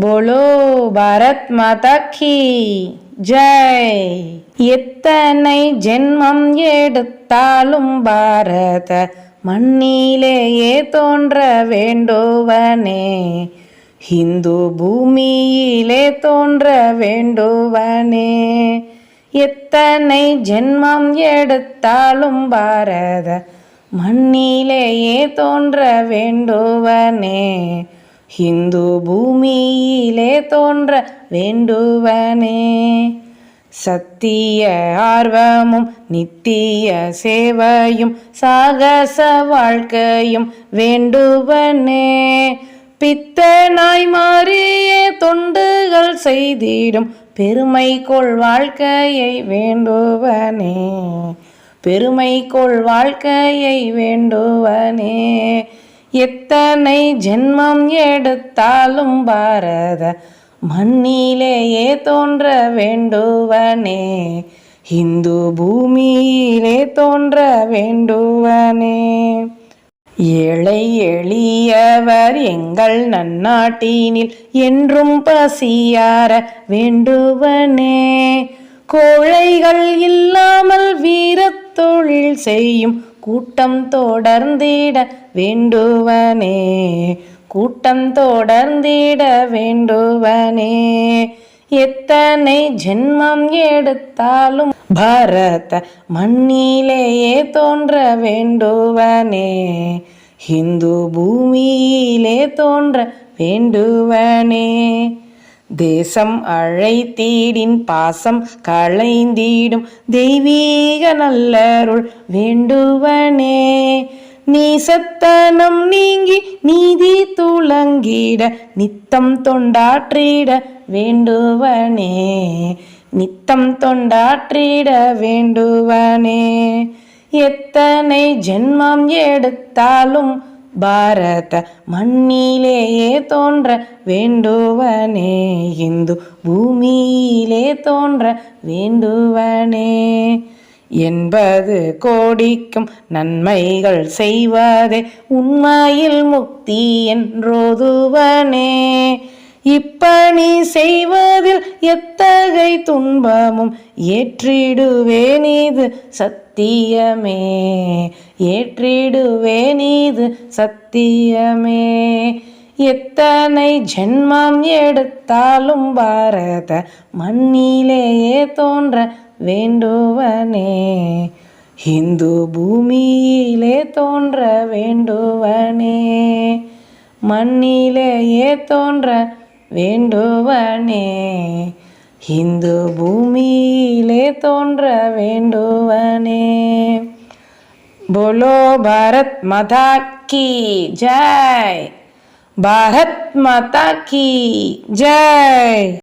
Polo Bharat மாதா கி ஜெய் எத்தனை ஜென்மம் எடுத்தாலும் பாரத மண்ணிலேயே தோன்ற வேண்டுவனே ஹிந்து பூமியிலே தோன்ற வேண்டுவனே எத்தனை ஜென்மம் எடுத்தாலும் பாரத மண்ணிலேயே தோன்ற வேண்டுவனே ஹிந்து பூமியிலே தோன்ற வேண்டுவனே. சத்திய ஆர்வமும் நித்திய சேவையும் சாகச வாழ்க்கையும் வேண்டுவனே. பித்தனாய் மாறிய தொண்டுகள் செய்திடும் பெருமை கொள் வாழ்க்கையை வேண்டுவனே. பெருமை கொள் வாழ்க்கையை வேண்டுவனே. எத்தனை ஜென்மம் எடுத்தாலும் பாரத மண்ணிலேயே தோன்ற வேண்டுவனே. இந்து பூமியிலே தோன்ற வேண்டுவனே. ஏழை எளியவர் எங்கள் நன்னாட்டினில் என்றும் பசியார வேண்டுவனே. கோழைகள் இல்லாமல் வீரத்தொழில் செய்யும் கூட்டம் தொடர்ந்திட வேண்டுவனே. கூட்டம் தொடர்ந்திட வேண்டுவனே. எத்தனை ஜென்மம் எடுத்தாலும் பரத மண்ணிலேயே தோன்ற வேண்டுவனே. ஹிந்து பூமியிலே தோன்ற வேண்டுவனே. தேசம் அழைத்தீடின் பாசம் களைந்தீடும் தெய்வீக நல்லருள் வேண்டுவனே. நீ சத்தனம் நீங்கி நீதி துளங்கிட நித்தம் தொண்டாற்றிட வேண்டுவனே. நித்தம் தொண்டாற்றிட வேண்டுவனே. எத்தனை ஜென்மம் எடுத்தாலும் பாரத மண்ணிலேயே தோன்ற வேண்டுவனே இந்து பூமியிலே தோன்ற வேண்டுவனே. என்பது கோடிக்கும் நன்மைகள் செய்வதே உண்மையில் முக்தி என்றோதுவனே. இப்பணி செய்வதில் எத்தகை துன்பமும் ஏற்றிடுவேன் இது சத்தியமே ஏற்றிடுவேன் இது சத்தியமே. எத்தனை ஜென்மம் எடுத்தாலும் பாரத மண்ணிலேயே தோன்ற வேண்டுவனே. ஹிந்து பூமியிலே தோன்ற வேண்டுவனே. மண்ணிலேயே தோன்ற வேண்டுவனே. இந்து பூமியிலே தோன்ற வேண்டுவனே. போலோ பாரத் மதா கி ஜாய். பாரத் மாதா கி ஜாய்.